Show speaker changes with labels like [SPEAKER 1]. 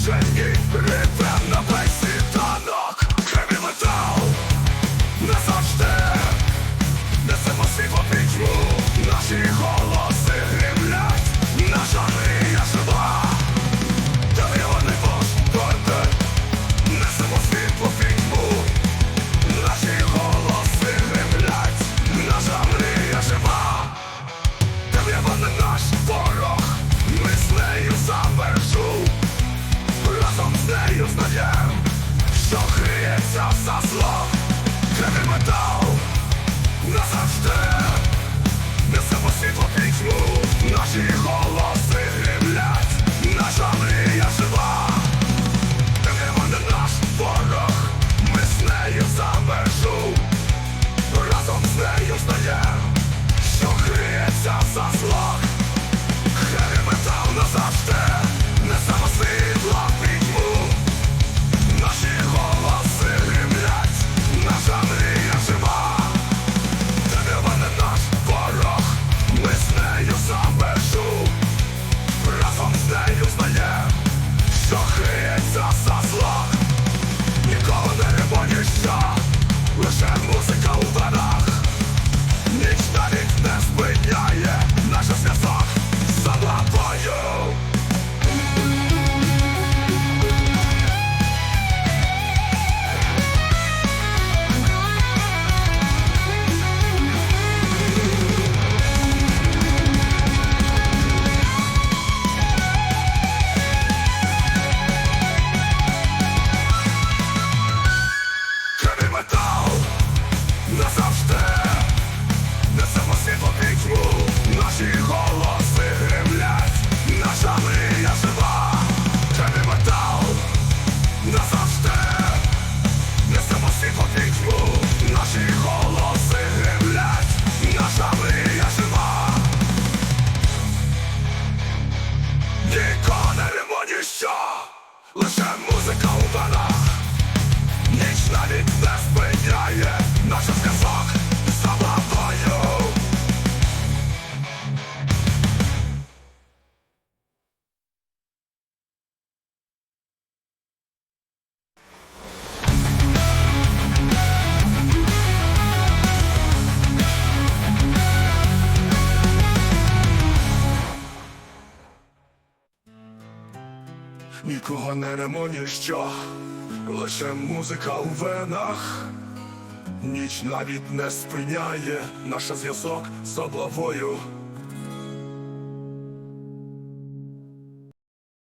[SPEAKER 1] wszelkich ryb нею знанням, що криється за злом, кривий метал. Це все зло, нікого не рибоніща, лише музика. нікого не немо ніщо, лише музика у венах, ніч навіть не спиняє наш зв'язок з облавою.